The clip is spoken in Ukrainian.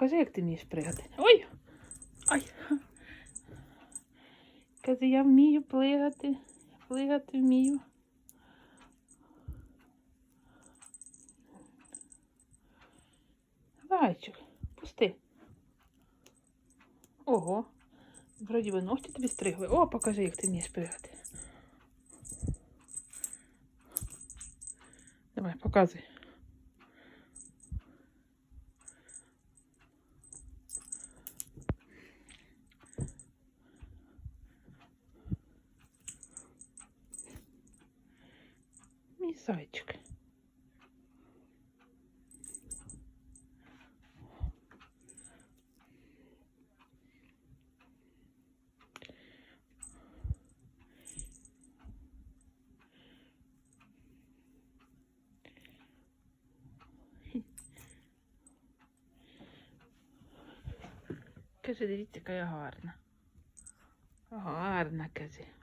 покажи, як ти вмієш пригати. Ой! Ай! Каже, я вмію плигати. Плигати вмію. Зайчик, пусти. Ого. Вроді би ногті тобі стригли. О, покажи, як ти вмієш пригати. Давай, показуй. Мій зайчик. Каже, дивіться, яка я гарна. Гарна, каже.